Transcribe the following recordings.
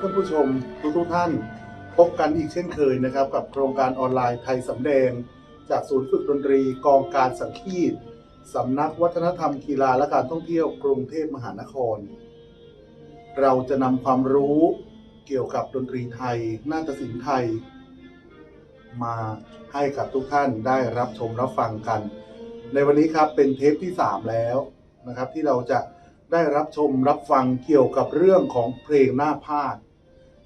ท่านผู้ชมทุกทุกท่าน พบกันอีกเช่นเคยนะครับ กับโครงการออนไลน์ไทยสำแดง จากศูนย์ฝึกดนตรีกองการสังคีตสำนักวัฒนธรรมกีฬาและการท่องเที่ยวกรุงเทพมหานคร เราจะนำความรู้เกี่ยวกับดนตรีไทย นาฏศิลป์ไทย มาให้กับทุกท่านได้รับชมรับฟังกัน ในวันนี้ครับเป็นเทปที่ 3 แล้วนะครับ ที่เราจะได้รับชมรับฟังเกี่ยวกับเรื่องของเพลงหน้าพาด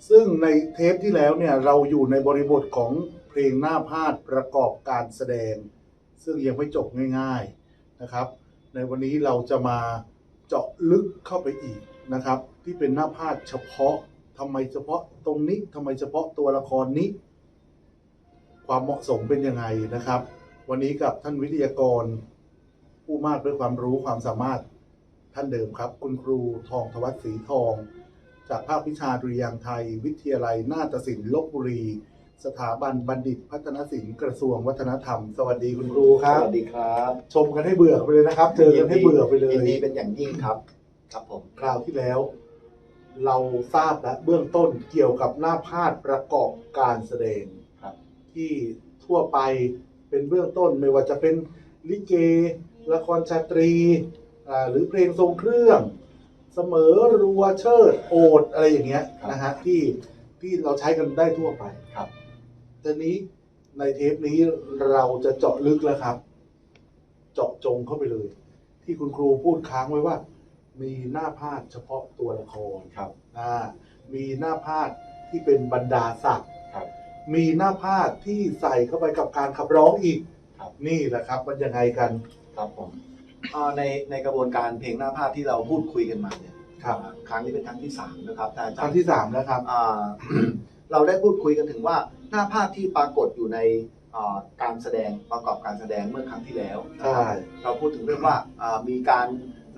ซึ่งในเทปที่แล้วเนี่ยเราอยู่ในบริบทของเพลงหน้าพาดประกอบการแสดง ซึ่งยังไม่จบง่ายๆนะครับ ในวันนี้เราจะมาเจาะลึกเข้าไปอีกนะครับ ที่เป็นหน้าพาดเฉพาะทำไมเฉพาะตรงนี้ทำไมเฉพาะตัวละครนี้ ความเหมาะสมเป็นยังไงนะครับ วันนี้กับท่านวิทยากร ผู้มากด้วยความรู้ความสามารถท่านเดิมครับ คุณครูทองทวัฒศรีทอง จากภาควิชาดุริยางค์ไทย วิทยาลัยนาฏศิลป์ลบบุรี สถาบันบัณฑิตพัฒนศิลป์กระทรวงวัฒนธรรม สวัสดีคุณครูครับสวัสดีครับชมกันให้เบื่อไปเลยนะครับ เจอกันให้เบื่อไปเลยยินดีเป็นอย่างยิ่งครับ ครับผม คราวที่แล้ว เราทราบและเบื้องต้นเกี่ยวกับหน้าพาดประกอบการแสดงครับ ที่ทั่วไปเป็นเบื้องต้นไม่ว่าจะเป็นลิเก ละครชาตรีอ่าหรือเพลงทรงเครื่อง เสมอรัวเชิดโอดอะไรอย่างเงี้ยนะฮะที่ที่เราใช้กันได้ทั่วไปครับทีนี้ในเทปนี้เราจะเจาะลึกแล้วครับ เจาะจงเข้าไปเลย ที่คุณครูพูดค้างไว้ว่า มีหน้าพาดเฉพาะตัวละครครับอ่ามีหน้าพาดที่เป็นบรรดาศักดิ์ครับมีหน้าพาดที่ใส่เข้าไปกับการขับร้องอีกครับนี่แหละครับ มันยังไงกันครับผม อ่าในในกระบวนการเพลงหน้าภาพที่เราพูดคุยกันมาเนี่ยครับอ่าครั้งนี้เป็นครั้งที่สามนะครับอาจารย์ครั้งที่สามแล้วครับ อ่า เราได้พูดคุยกันถึงว่าหน้าภาพที่ปรากฏอยู่ในอ่าการแสดงประกอบการแสดงเมื่อครั้งที่แล้วนะครับใช่เราพูดถึงเรื่องว่าอ่ามีการ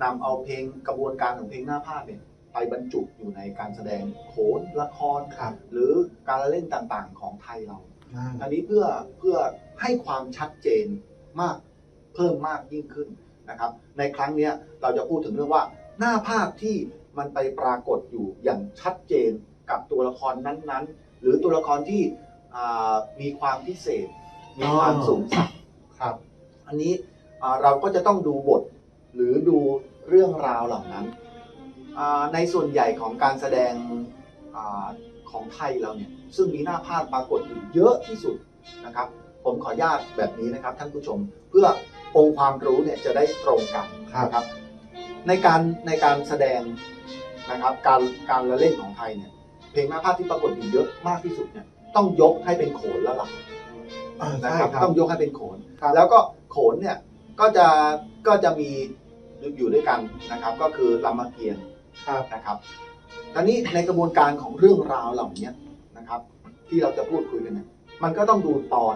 นำเอาเพลงกระบวนการของเพลงหน้าภาพเนี่ยไปบรรจุอยู่ในการแสดงโขนละคร ครับ หรือการละเล่นต่างๆของไทยเราอ่าอันนี้เพื่อเพื่อให้ความชัดเจนมากเพิ่มมากยิ่งขึ้น นะครับ ในครั้งเนี้ยเราจะพูดถึงเรื่องว่าหน้าภาพที่มันไปปรากฏอยู่อย่างชัดเจนกับตัวละครนั้นๆ หรือตัวละครที่อ่ามีความพิเศษ มีความสูงสักครับ อันนี้อ่าเราก็จะต้องดูบทหรือดูเรื่องราวเหล่านั้นอ่าในส่วนใหญ่ของการแสดงอาของไทยเราเนี่ยซึ่งมีหน้าภาพปรากฏอยู่เยอะที่สุดนะครับ ผมขออนุญาตแบบนี้นะครับท่านผู้ชมเพื่อ องค์ความรู้เนี่ยจะได้ตรงกันนะครับในการในการแสดงนะครับการการละเล่นของไทยเนี่ยเพลงหน้าภาพที่ปรากฏอยู่เยอะมากที่สุดเนี่ยต้องยกให้เป็นโขนแล้วล่ะอ่านะใช่ครับครับต้องยกให้เป็นโขนครับแล้วก็โขนเนี่ยก็จะก็จะมีอยู่ด้วยกันนะครับ ก็คือรามเกียรติ์ครับนะครับตอนนี้ในกระบวนการของเรื่องราวเหล่านี้นะครับ ที่เราจะพูดคุยกันเนี่ยมันก็ต้องดูตอน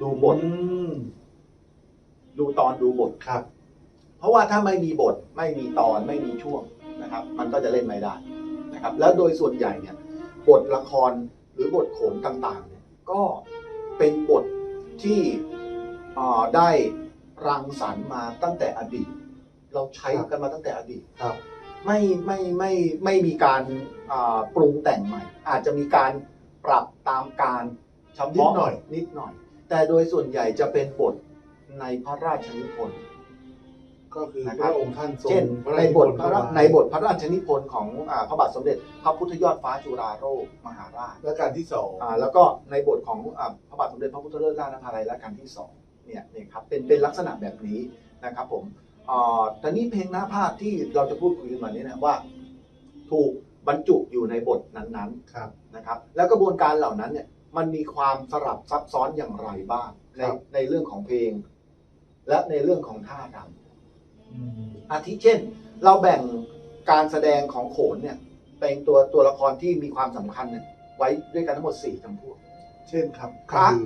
ดูบทอืม ดูตอนดูบท ครับ เพราะว่าถ้าไม่มีบทไม่มีตอนไม่มีช่วงนะครับ มันก็จะเล่นไม่ได้นะครับ แล้วโดยส่วนใหญ่เนี่ยบทละครหรือบทโขนต่างๆเนี่ยก็เป็นบทที่อ่าได้รังสรรค์มาตั้งแต่อดีต เราใช้กันมาตั้งแต่อดีตครับไม่ไม่ไม่ไม่มีการอ่าปรุงแต่งใหม่ อาจจะมีการปรับตามการเฉนิดพาะหน่อย นิดหน่อย แต่โดยส่วนใหญ่จะเป็นบท ในพระราชนิพนธ์ ก็คือนะพครับ ระองค์ท่านทรงเช่นพระราในชบทนิพพนธ์ระมาในบทพระราชนิพนธ์ของอ่าพระบาทสมเด็จ พระพุทธยอดฟ้าจุฬาโลกมหาราชและการที่สองอ่าแล้วก็ในบทของอ่าพระบาทสมเด็จพระพุทธเลิศราชนภาลัยรัชกาลที่สองเนี่ยเนี่ยครับเป็นเป็นลักษณะแบบนี้นะครับผมอ่าตอนนี้เพลงหน้าภาพที่เราจะพูดคุยกันวันนี้นะว่า ถูกบรรจุอยู่ในบทนั้นๆครับนะครับ แล้วกระบวนการเหล่านั้นเนี่ยมันมีความสลับซับซ้อนอย่างไรบ้างในครับ ในเรื่องของเพลง และในเรื่องของท่ารอืมำอาทิเช่น เราแบ่งการแสดงของโขนเนี่ยเป็นตัวตัวละครที่มีความสำคัญเนี่ยไว้ด้วยกันทั้งหมด4จำพวก เช่นครับพระคือ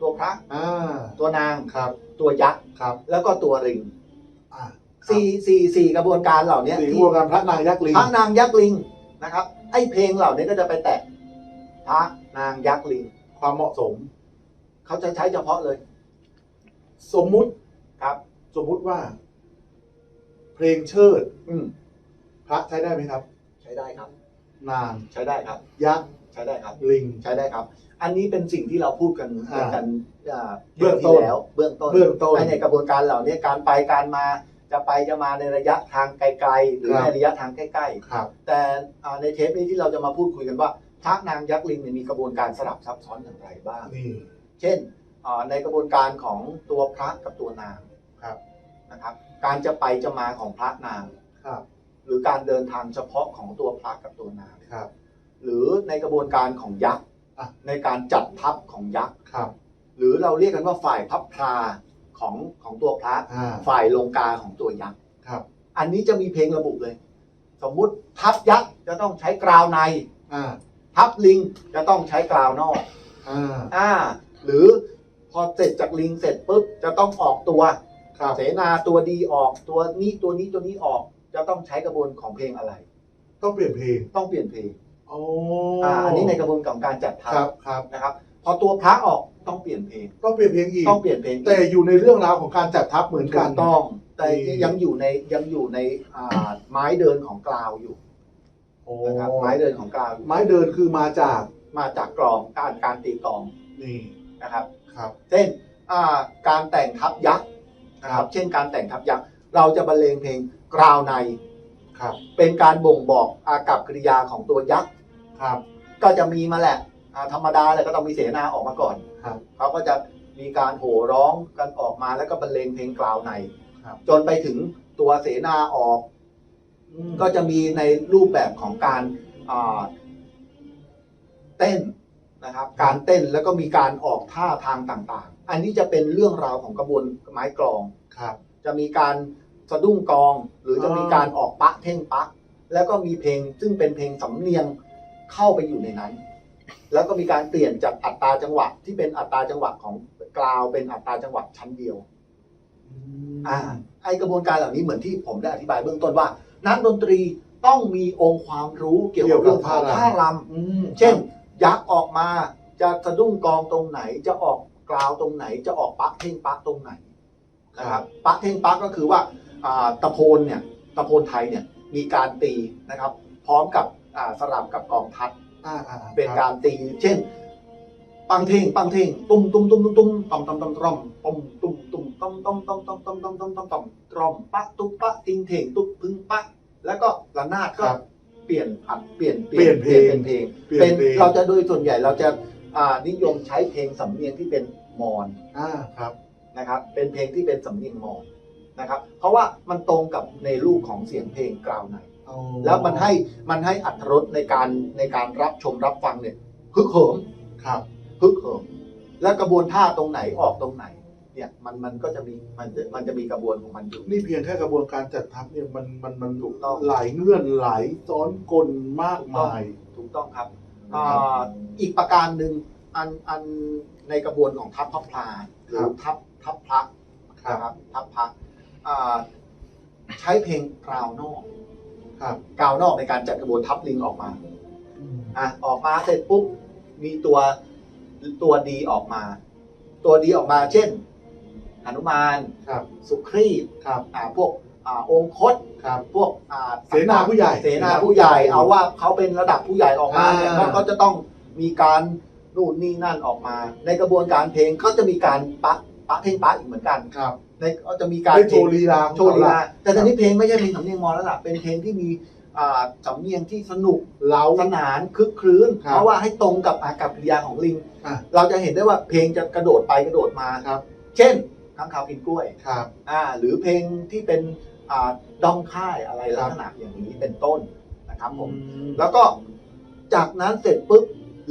ตัวพระอ่าตัวนางครับ ตัวยักษ์ครับ แล้วก็ตัวริงอ่าสี่สี่สี่กระบวนการเหล่านี้สี่ที่วงการพระนางยักษ์ลิงพระนางยักษ์ลิงนะครับ ไอ้เพลงเหล่านี้ก็จะไปแตะพระนางยักษ์ลิง ความเหมาะสม เขาจะใช้เฉพาะเลย สมมุติครับ สมมุติว่า เพลงเชิด อืมพระใช้ได้ไหมครับ ใช้ได้ครับ นางใช้ได้ครับ ยักษ์ใช้ได้ครับ ลิง ใช้ได้ครับ อันนี้เป็นสิ่งที่เราพูดกันอ่ากันอ่าเบื้องต้น ที่แล้ว เบื้องต้นเบื้องต้นไในกระบวนการเหล่านี้การไปการมาจะไปจะมาในระยะทางไกลๆ หรือครับ ในระยะทางใกล้ครับ ๆ แต่อ่าในเทปนี้ที่เราจะมาพูดคุยกันว่าพระนางยักษ์ลิงเนี่ยมีกระบวนการสลับซับซ้อนอย่างไรบ้าง นี่ เช่นอ่าในกระบวนการของตัวพระกับตัวนาง ครับนะครับการจะไปจะมาของพระนางครับ หรือการเดินทางเฉพาะของตัวพระกับตัวนางครับ หรือในกระบวนการของยักษ์อะ ในการจัดทัพของยักษ์ครับหรือเราเรียกกันว่าฝ่ายพับพลาของของตัวพระ อ่าฝ่ายลงกาของตัวยักษ์ครับอันนี้จะมีเพลงระบุเลย สมมุติทัพยักษ์จะต้องใช้กราวใน อ่าทัพลิงจะต้องใช้กราวนอก อ่าอ่า หรือพอเสร็จจากลิงเสร็จปุ๊บจะต้องออกตัว ครับ เสนาตัวดีออกตัวนี้ตัวนี้ตัวนี้ออกจะต้องใช้กระบวนของเพลงอะไร ต้องเปลี่ยนเพลงต้องเปลี่ยนเพลงโอ้อ่าอันนี้ในกระบวนของการจัดทัครัพบครับนะครับ พอตัวพระออกต้องเปลี่ยนเพลง ต้องเปลี่ยนเพลงอีก ต้องเปลี่ยนเพลงแต่อยู่ในเรื่องราวของการจัดทัพเหมือนถูกัน กต้อง แต่นี่ยังอยู่ในยังอยู่ในอ่าไม้เดินของกลาวอยู่โอ้นะครับไม้เดินของกลาวอยู่ไม้เดินคือมาจากมาจากกลองการการตีกลองนี่นะครับ ครับ เช่นอ่าการแต่งทัพยักษ์ นะครับเช่นการแต่งทัพยักษ์เราจะบรรเลงเพลงกราวในครับเป็นการบ่งบอกอากับกริยาของตัวยักษ์ครับ ก็จะมีมาแหละอ่าธรรมดาเลยก็ต้องมีเสนาออกมาก่อนครับเขาก็จะมีการโห่ร้องกันออกมาแล้วก็บรรเลงเพลงกล่าวในครับ จนไปถึงตัวเสนาออกอืมก็จะมีในรูปแบบของการอ่าเต้น นะครับการเต้นแล้วก็มีการออกท่าทางต่างๆ อันนี้จะเป็นเรื่องราวของกระบวนไม้กลองครับ จะมีการสะดุ้งกลอง หรือจะมีการออกปะเท่งปะแล้วก็มีเพลงซึ่งเป็นเพลงสำเนียงเข้าไปอยู่ในนั้น แล้วก็มีการเปลี่ยนจากอัตราจังหวะที่เป็นอัตราจังหวะของกลาวเป็นอัตราจังหวะชั้นเดียวอ่าไอกระบวนการเหล่านี้เหมือนที่ผมได้อธิบายเบื้องต้นว่า นักดนตรีต้องมีองค์ความรู้เกี่ยวกับเรื่องของท่ารำอืมเช่น ยักษ์ออกมาจะสะดุ้งกลองตรงไหน จะออกกลาวตรงไหน จะออกปักเท่งปักตรงไหนนะครับปักเท่งปักก็คือว่าอ่าตะโพนเนี่ยตะโพนไทยเนี่ยมีการตีนะครับ พร้อมกับอ่าสลับกับกองทัพอ่าอ่าเป็นการตี เช่น ปังเท่งปังเท่งตุ้มตุ้มตุ้มตุ้มตุ้มต่อมต่อมต่อมต่อมตุ้มตุ้มตุ้มต่อมต่อมต่อมต่อมต่อมต่อมต่อมต่อมต่อมตรอมปะตุ๊บปะติงเท่งตุ๊บพึ่งปะแล้วก็ระนาดคก็รับ เปลี่ยนผัดเปลี่ยนเปลี่ยนเพลงเป็นเพลงเปลี่ยเป็นนเพลงเราจะโดยส่วนใหญ่เราจะอ่านิยมใช้เพลงสำเนียงที่เป็นมอญอ่าครับนะครับ เป็นเพลงที่เป็นสำเนียงมอญนะครับ เพราะว่ามันตรงกับในรูปของเสียงเพลงกล่าวในอ๋อแล้วมันให้มันให้อัตรสในการในการรับชมรับฟังเนี่ยฮึกเหิมครับฮึกเหิมแล้วกระบวนท่าตรงไหนออกตรงไหน เนี่ยมันมันก็จะมีมันจะมันจะมีกระบวนของมันอยู่ นี่เพียงแค่กระบวนการจัดทัพเนี่ยมันมันมันถูกต้อง หลายเงื่อนหลายซ้อนกลมากมาย ถูกต้องครับครับอ่าอีกประการหนึ่งอันอันในกระบวนของทัพพระพลาหรือทัพทัพพระนะครับทัพพระอ่าใช้เพลงกราวนอกครับกราวนอกในการจัดกระบวนทัพลิงออกมาอืมอะออกมาเสร็จปุ๊บมีตัวตัวดีออกมา ตัวดีออกมา เช่น หนุมานครับ สุครีตครับ อ่าพวกอ่าองคตครับ พวกอ่าเสนาผู้ใหญ่เสนาผู้ใหญ่เอาว่าเขาเป็นระดับผู้ใหญ่ออกมาเนี่ยอ่าก็ก็จะต้องมีการนู่นนี่นั่นออกมา ในกระบวนการเพลงก็จะมีการปะปะเพลงปะอีกเหมือนกันครับในก็จะมีการ ได้โชว์ลีลาโชว์ลีลาแต่ตอนนี้เพลงไม่ใช่เพลงสำเนียงมอญแล้วล่ะ เป็นเพลงที่มีอ่าสำเนียงที่สนุกเล้าสนานคึกครื้น ครับเพราะว่าให้ตรงกับอากับกิริยาของลิง อะเราจะเห็นได้ว่าเพลงจะกระโดดไปกระโดดมาครับ เช่น ข้างข่าวกินกล้วยครับ อ่าหรือเพลงที่เป็นอ่าดองค่ายอะไรลักษณะอย่างนี้เป็นต้นนะครับผมอืมแล้วก็จากนั้นเสร็จปุ๊บ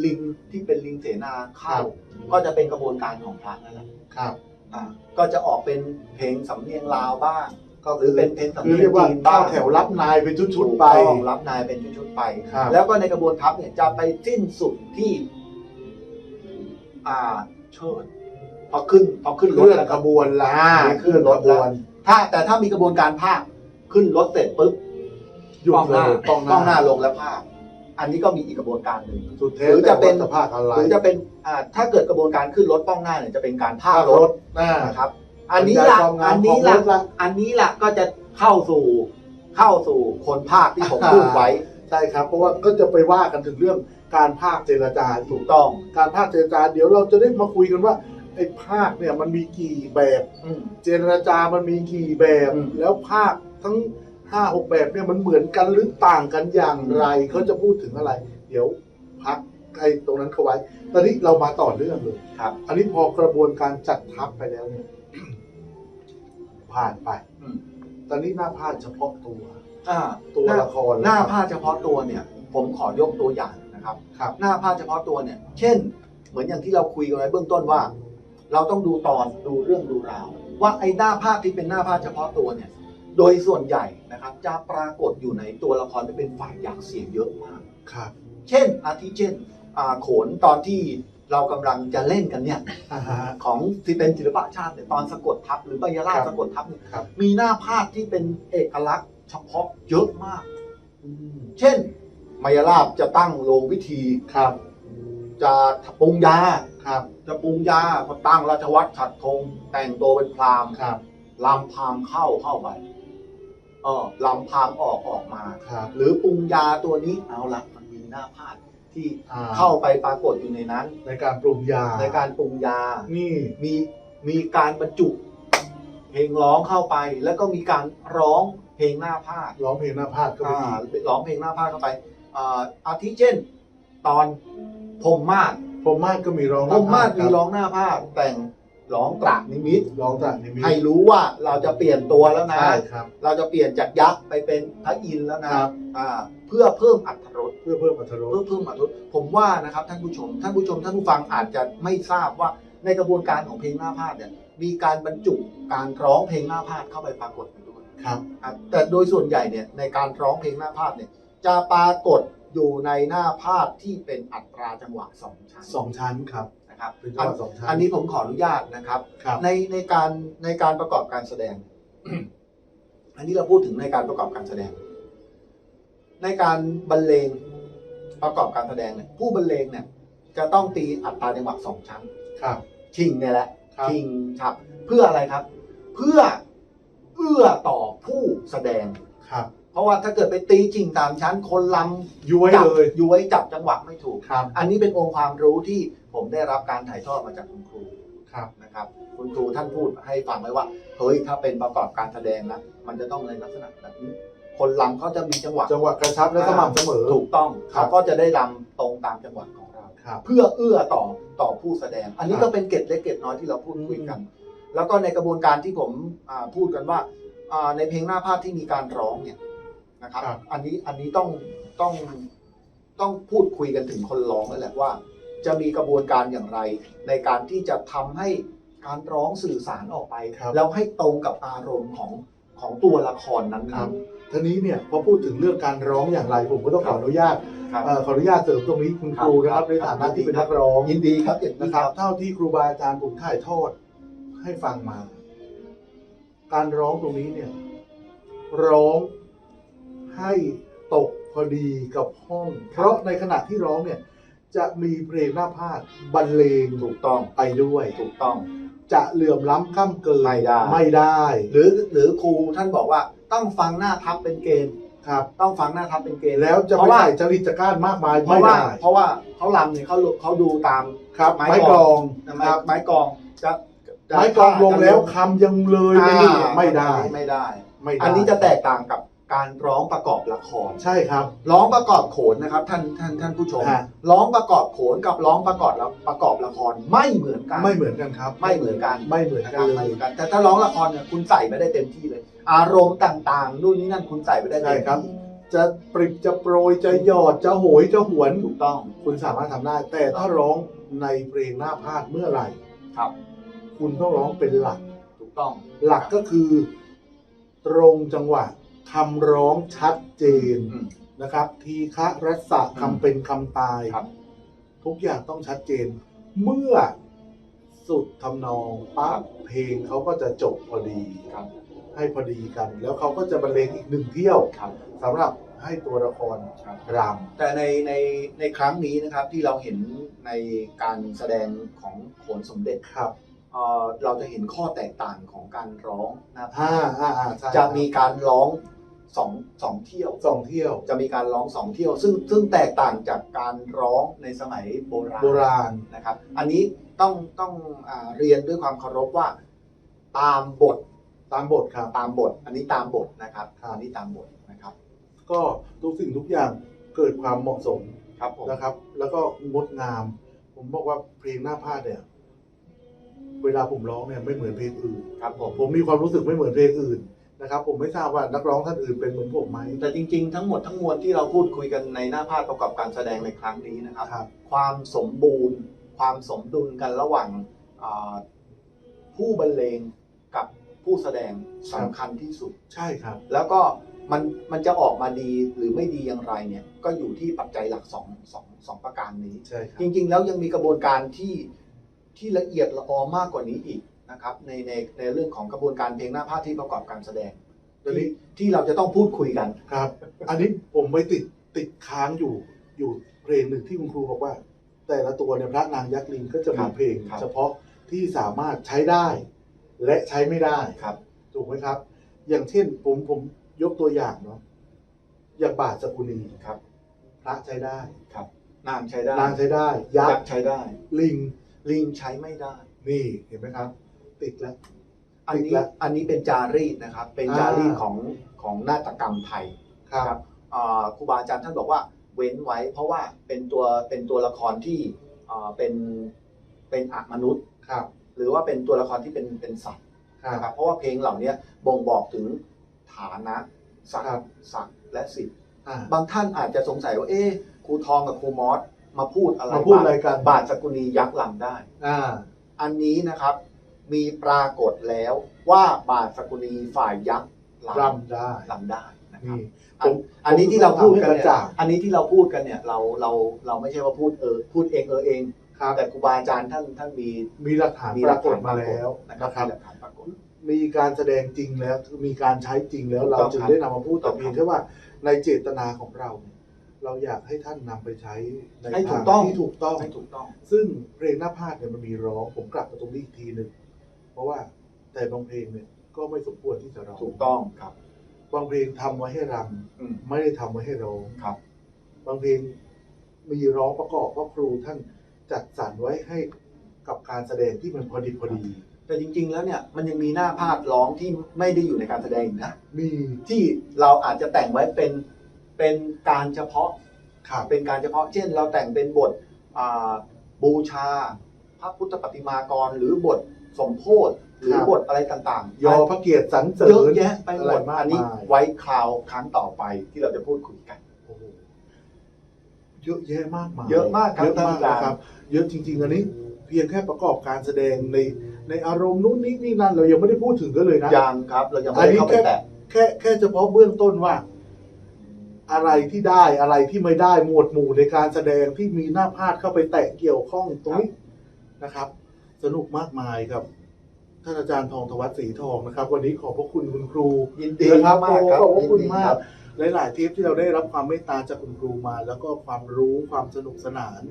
ลิงที่เป็นลิงเสนาเข้าครับก็จะเป็นกระบวนการของพระนั่นแหละครับอ่าก็จะออกเป็นเพลงสำเนียงลาวบ้าง ก็หรือเป็นเพลงสำคือเนียเรียงกว่าจีนเข้าบ้างแถวรับนายเป็นชุดๆไปถูกต้องรับนายเป็นชุดๆไป ครับ แล้วก็ในกระบวนทัพเนี่ยจะไปสิ้นสุดที่ อ่าเชิด พอขึ้นพอขึ้นเครถลื่อนแล้วขก็บวนละอ่าเคลื่อนขบวน ถ้าแต่ถ้ามีกระบวนการภาคขึ้นรถเสร็จปุ๊บหยุดป้องหเลน้ายป้องป้องหหน้าน้าลงแล้วภาคอันนี้ก็มีอีกกระบวนการหนึ่งสุดแท้หรือจะเป็นแต่ว่าภาคอะไรหรือจะเป็นอ่าถ้าเกิดกระบวนการขึ้นรถป้องหน้าเนี่ยจะเป็นการภาภาคครรถถอ่านะครับ อันนี้ละความงาอัมนขอนี้งรละถละอันนี้ละก็จะเข้าสู่เข้าสู่คนภาคที่ผมพูดไว้ใช่ครับ เพราะว่าก็จะไปว่ากันถึงเรื่องการภาคเจรจาอีถูกกต้อง การภาคเจรจาเดี๋ยวเราจะได้มาคุยกันว่า ไอ้ภาคเนี่ยมันมีกี่แบบ อืม เจรจามันมีกี่แบบ อืม แล้วภาคทั้งห้าหกแบบเนี่ยมันเหมือนกันหรือต่างกันอย่างไรอืมเขาจะพูดถึงอะไร เดี๋ยวพักไอ้ตรงนั้นเขาไว้ ตอนนี้เรามาต่อเรื่องเลย ครับ อันนี้พอกระบวนการจัดทัพไปแล้วเนี่ย ผ่านไป อืม ตอนนี้หน้าพาดเฉพาะตัว อ่าตัวหน้าละครหน้าแล้วผ้าเฉพาะตัวเนี่ย ผมขอยกตัวอย่างนะครับ ครับ หน้าผ้าเฉพาะตัวเนี่ย เช่น เหมือนอย่างที่เราคุยกันไว้เบื้องต้นว่า เราต้องดูตอนดูเรื่องดูราว ว่าไอ้หน้าผ้าที่เป็นหน้าผ้าเฉพาะตัวเนี่ย โดยส่วนใหญ่นะครับจะปรากฏอยู่ในตัวละครที่เป็นฝ่ายหยางเสียงเยอะมาก ครับ เช่น อาทิเช่นอ่าโขนตอนที่เรากำลังจะเล่นกันเนี่ย อ่าฮะ ของที่เป็นศิลปะชาติเนี่ยตอนสะกดทับหรือใบยาลาครับสะกดทับเนี่ยครับ มีหน้าผ้าที่เป็นเอกลักษณ์เฉพาะเยอะมาก อืมเช่น มายาลาบจะตั้งโรงวิธีครับ จะปรุงยาครับ จะปรุงยาพอตั้งราชวัตรฉัดธงแต่งตัวเป็นพราหมณ์ครับลำพราหมณ์เข้าเข้าไปเออลำพราหมณ์ออกออกมาครับ หรือปรุงยาตัวนี้เอาละมันมีหน้าผ้าที่อ่าเข้าไปปรากฏอยู่ในนั้น ในการปรุงยาในการปรุงยา นี่มีมีการบรรจุ เพลงร้องเข้าไป แล้วก็มีการร้องเพลงหน้าผ้าร้องเพลงหน้าพาดก็ไปอ่าอีกร้องเพลงหน้าผ้าเข้าไปอ่าอาทิเช่น ตอน พรหมมาศผมมาดก็มีร้องหพรน้หมมาศพมีคบร้องหน้าผ้าแต่งร้องตระนิมิตร้องจากนิมิตให้รู้ว่าเราจะเปลี่ยนตัวแล้วนะ ใช่ครับ เราจะเปลี่ยนจากยักษ์ไปเป็นพระอินทร์แล้วนะครับ อ่า เพื่อเพิ่มอรรถรส เพื่อเพิ่มอรรถรเพื่สอเพิ่มอรรถรสผมว่านะครับท่านผู้ชม ท่านผู้ชมท่านผู้ฟังอาจจะไม่ทราบว่าในกระบวนการของเพลงหน้าพาดเนี่ยมีการบรรจุการร้องเพลงหน้าพาดเข้าไปปรากฏอยู่ด้วยครับครับแต่โดยส่วนใหญ่เนี่ยในการร้องเพลงหน้าพาดเนี่ยจะปรากฏ อยู่ในหน้าพาดที่เป็นอัตราจังหวะสองชั้นสองชั้นครับนะครับเป็นจังหวะสองชั้นอันนี้ผมขออนุญาตนะครับ ครับ ในในการในการประกอบการแสดง อันนี้เราพูดถึงในการประกอบการแสดง ในการบรรเลงประกอบการแสดงเนี่ยผู้บรรเลงเนี่ยจะต้องตีอัตราจังหวะสองชั้น ครับ ชิงเนี่ยแหละครับ ชิงครับ เพื่ออะไรครับ เพื่อเอื้อต่อผู้แสดง ครับ เพราะว่าถ้าเกิดไปตีชิงตามชั้นคนลย้วยำจับเลย ย้วยจับจังหวะไม่ถูก ครับ อันนี้เป็นองค์ความรู้ที่ผมได้รับการถ่ายทอดมาจากคุณครูครับ นะครับ คุณครูท่านพูดให้ฟังไว้ว่าเฮ้ยถ้าเป็นประกอบการแสดงนะมันจะต้องในลักษณะแบบนี้ คนลำเขาจะมีจังหวะจังหวะกระชับและสม่ำเสมอ ถูกต้องครับ เขาก็จะได้ลำตรงตามจังหวะของเรา ครับ เพื่อเอื้อต่อต่อผู้แสดง อันนี้ครัก็บเป็นเกร็ดเล็กเกร็ดน้อยที่เราพูดคุยกัน แล้วก็ในกระบวนการที่ผมอ่าพูดกันว่าอ่าในเพลงหน้าภาพที่มีการร้องเนี่ย นะครับ ครับ อันนี้อันนี้ต้องต้องต้องพูดคุยกันถึงคนร้องนั่นแหละว่า จะมีกระบวนการอย่างไร ในการที่จะทำให้การร้องสื่อสารออกไป ครับ แล้วให้ตรงกับอารมณ์ของของตัวละครนั้นคครัรับบ ทีนี้เนี่ยพอพูดถึงเรื่องการร้องอย่างไรผมก็ต้องขออนุญาตครับ เอ่อขออนุญาตเสริมตรงนี้คุณครูนะคครัรับบในฐานะที่เป็นนักร้องยินดีครับยินดีนะคครัรับบ เท่าที่ครูบาอาจารย์ผมถ่ายทอดให้ฟังมา การร้องตรงนี้เนี่ย ร้อง ให้ตกพอดีกับห้อง เพราะในขณะที่ร้องเนี่ยจะมีเพลงหน้าพาดบรรเลงถูกต้องไปด้วยถูกต้อง จะเหลื่อมล้ำข้ามเกินไม่ได้ ไม่ได้ หรือหรือครูท่านบอกว่าต้องฟังหน้าทับเป็นเกณฑ์ครับ ต้องฟังหน้าทับเป็นเกณฑ์แล้วจะเพไปราะว่าใส่จริตจักร้านมากมายเพไม่ราะว่าได้เพราะว่าเขาลำเนี่ยเขาเขาดูตาม ครับไม้ไม้กกลลออง งไม้ไม้กลองจะจะไม้กลองลงแล้วคำยังเลยไปนี่อ่าไม่ได้ไม่ได้ ไม่ได้ อันนี้จะแตกต่างกับ การร้องประกอบละคร ใช่ครับ ร้องประกอบโขนนะครับท่านท่านท่านผู้ชม ฮะ ร้องประกอบโขนกับร้องประกอบละประกอบละครไม่เหมือนกัน ไม่เหมือนกันครับ ไม่เหมือนกัน ไม่เหมือนนะคกัรันบเลไม่ย เหมือนกัน แต่ถ้าร้องละครเนี่ยคุณใส่ไปได้เต็มที่เลย อารมณ์ต่างๆนู่นนี่นั่นคุณใส่ไปได้เต็มใช่ครับ ที่จะปริบจะโปรยจะหยอดจะโหยจะหวน ถูกต้อง คุณสามารถทำได้ แต่ถ้าร้องในเพลงหน้าพาดเมื่อไหร่ครับ คุณต้องร้องเป็นหลัก ถูกต้อง หลักก็คือ ตรงจังหวะ คำร้องชัดเจนอืม นะครับ ทีฆะรัศะอืมคำเป็นคำตาย ครับ ทุกอย่างต้องชัดเจน เมื่อสุดทำนองปั๊บเพลงเขาก็จะจบพอดีครับ ให้พอดีกัน แล้วเขาก็จะบรรเลงอีกหนึ่งเที่ยวครับ สำหรับให้ตัวละครครับ รแต่ในในในครั้งนี้นะครับที่เราเห็นในการแสดงของโขนสมเด็จำครับเอ่อเราจะเห็นข้อแตกต่างของการร้องนะครับ อ่าอ่าอ่าใช่จะมีการร้อง สองสองเที่ยวสองเที่ยว จะมีการร้องสองเที่ยว ซึ่งซึ่งแตกต่างจากการร้องในสมัยโบราณโบราณนะครับ อันนี้ต้องต้องอาเรียนด้วยความเคารพว่า ตามบทตามบทครับตามบท อันนี้ตามบทนะครับครับอันนี้ตามบทนะครับ ก็ทุกสิ่งทุกอย่างเกิดความเหมาะสมครับผมนะครับ แล้วก็งดงาม ผมบอกว่าเพลงหน้าพาดเนี่ย เวลาผมร้องเนี่ยไม่เหมือนเพลงอื่นครับผมผมมีความรู้สึกไม่เหมือนเพลงอื่น นะครับผมไม่ทราบว่านักร้องท่านอื่นเป็นเหมือนผมไหม แต่จริงๆ ทั้งหมดทั้งมวลที่เราพูดคุยกันในหน้าภาพประกอบการแสดงในครั้งนี้นะครับ ครับ ความสมบูรณ์ ความสมดุลกันระหว่างอ่าผู้บรรเลงกับผู้แสดงสำคัญที่สุด ใช่ครับ แล้วก็มันมันจะออกมาดีหรือไม่ดีอย่างไรเนี่ยก็อยู่ที่ปัจจัยหลักสองสองสองประการนี้ ใช่ครับจริงๆ แล้วยังมีกระบวนการที่ที่ละเอียดละออมากกว่านี้อีก นะครับในในในเรื่องของกระบวนการเพลงหน้าภาพที่ประกอบการแสดงตอนนี้ที่ที่เราจะต้องพูดคุยกัน ครับ อันนี้ผมไปติดติดค้างอยู่อยู่เพลงหนึ่งที่คุณครูบอกว่า แต่ละตัวเนี่ยพระนางยักษ์ลิงก็จะครัมีบเพลง ครับ เฉพาะที่สามารถใช้ได้ และใช้ไม่ได้ครับ ถูกไหมครับ อย่างเช่นผมผมยกตัวอย่างเนาะอย่างบาทสกุลีครับ พระใช้ได้ครับนางใช้ได้นางใช้ได้ยัยักกษ์ษ์ใช้ได้ ลิงลิงใช้ไม่ได้ นี่เห็นไหมครับ ติดแล้วอันติดนี้แล้วอันนี้เป็นจารีตนะครับ เป็นอ่าจารีตของของนาฏกรรมไทยครับอ่าครูบาอาจารย์ท่านบอกว่าเว้นไว้ เพราะว่าเป็นตัวเป็นตัวละครที่อ่าเป็นเป็นอมนุษย์ครับหรือว่าเป็นตัวละครที่เป็นเป็นสัตว์ครันะครับบเพราะว่าเพลงเหล่านี้บ่งบอกถึงฐานะศักครับดิ์ศักดิ์และสิทธิ์อ่าบางท่านอาจจะสงสัยว่าเอ๊ะครูทองกับครูมอสมาพูดอะไรมาพูดอะไรกันบาทสกุลียักษ์ลำได้อ่าอันนี้นะครับ มีปรากฏแล้วว่าบาทสกุลีฝ่ายยักษ์ลรำได้ำลำได้นะครับ นี่อันผมอันนี้ที่เราพูดกันผมเนี่กระจ่างยอันนี้ที่เราพูดกันเนี่ยเราเราเราไม่ใช่ว่าพูดเออพูดเองเออเอง ครับแต่ครูบาอาจารย์ท่านท่านมีมีหลักฐานมีปหลัรากกฐาฏนมาแล้วนะครับนะครับ มีหลักฐานปรากฏ มีการแสดงจริงแล้วคือมีการใช้จริงแล้วถูกเราต้องจึงครับได้นำมาพูดถูแต่กต้องเพียงครับแค่ว่าในเจตนาของเราเนี่ยเราอยากให้ท่านนำไปใช้ในให้ถูทากงต้อง ที่ถูกต้อง ให้ถูกต้อง ซึ่งเพลงหน้าพาดเนี่ยมันมีร้องผมกลับมาตรงนี้อีกทีหนึ่ง เพราะว่าแต่บางเพลงเนี่ยก็ไม่สมควรที่จะร้องถูกต้องครับ บางเพลงทำไว้ให้รอืมำไม่ได้ทำไว้ให้ร้องครับ บางเพลงมีร้องประกอบเพราะครูท่านจัดสรรไว้ให้กับการแสดงที่มันพอดีพอดี แต่จริง ๆ แล้วเนี่ยมันยังมีหน้าพาดร้องที่ไม่ได้อยู่ในการแสดงอีกนะมีที่เราอาจจะแต่งไว้เป็นเป็นการเฉพาะครับเป็นการเฉพาะเช่น เราแต่งเป็นบทอ่าบูชา พระพุทธปฏิมากรหรือบท สมโพธิหรือครับบทอะไรต่างๆยอพระเกียรติสรรเสริเยอะญแยะไปหอะไรมดมากอันนี้มายไว้คราวครั้งต่อไปที่เราจะพูดคุยกันโอ้โหเยอะแยะมากมายเยอะมากครับเยอะมากท่านอาจารย์นะครับ เยอะจริง ๆ อันนี้ เพียงแค่ประกอบการแสดงในในอารมณ์นู้นนี่นี่นั่นเรายังไม่ได้พูดถึงกันเลยนะยังครับ เรายังไม่ได้เข้าไปแตะแค่แค่เฉพาะเบื้องต้นว่า อะไรที่ได้อะไรที่ไม่ได้หมวดหมู่ในการแสดงที่มีหน้าพาดเข้าไปแตะเกี่ยวข้องตรงนี้นะครับ สนุกมากมายครับท่านอาจารย์ทองธวัฒน์ศรีทองนะครับ วันนี้ขอบพระคุณคุณครูยินดีนะครับมากครับขอบพระคุณยินดีมารักบหลาย ๆ เทปที่เราได้รับความเมตตาจากคุณครูมา แล้วก็ความรู้ความสนุกสนาน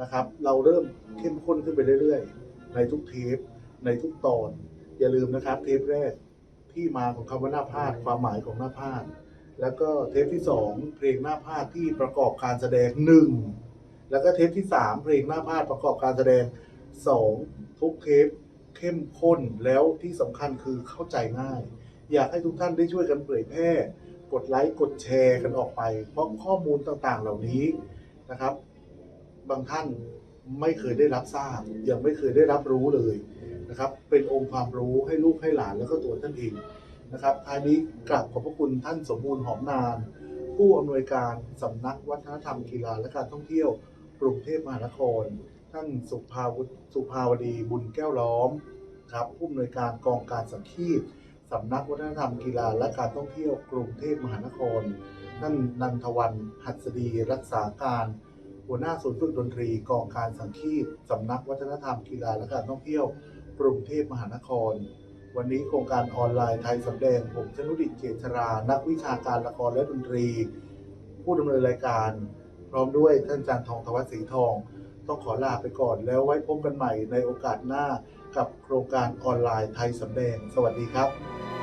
นะครับ เราเริ่มเข้มข้นขึ้นไปเรื่อย ๆ ในทุกเทปในทุกตอน อย่าลืมนะครับ เทปแรกที่มาของคำว่าหน้าพาดความหมายของหน้าพาดแล้วก็เทปที่สองเพลงหน้าพาดที่ประกอบการแสดงหนึ่งแล้วก็เทปที่สามเพลงหน้าพาดประกอบการแสดงสอง ทุกเทปเข้มข้นแล้วที่สำคัญคือเข้าใจง่าย อยากให้ทุกท่านได้ช่วยกันเผยแพร่กดไลค์กดแชร์กันออกไป เพราะข้อมูลต่างๆเหล่านี้นะครับ บางท่านไม่เคยได้รับทราบ ยังไม่เคยได้รับรู้เลยนะครับ เป็นองค์ความรู้ให้ลูกให้หลานแล้วก็ตัวท่านเองนะครับท้ายนี้กราบขอบพระคุณท่านสมบูรณ์หอมนาน ผู้อำนวยการสำนักวัฒนธรรมกีฬาและการท่องเที่ยวกรุงเทพมหานคร ท่านสุภาวุฒิสุภาวดีบุญแก้วล้อมครับผู้อำนวยการกองการสังคีตสำนักวัฒนธรรมกีฬาและการท่องเที่ยวกรุงเทพมหานครท่านนันทวันหัสดีรักษาการ หัวหน้าศูนย์ฝึกดนตรีกองการสังคีตสำนักวัฒนธรรมกีฬาและการท่องเที่ยวกรุงเทพมหานคร วันนี้โครงการออนไลน์ไทยสำแดงผมชนุดิตเกษรา นักวิชาการละครและดนตรี ผู้ดำเนินรายการ พร้อมด้วยท่านอาจารย์ทองธวัฒศรีทอง ต้องขอลาไปก่อน แล้วไว้พบกันใหม่ในโอกาสหน้ากับโครงการออนไลน์ไทยสำแดง สวัสดีครับ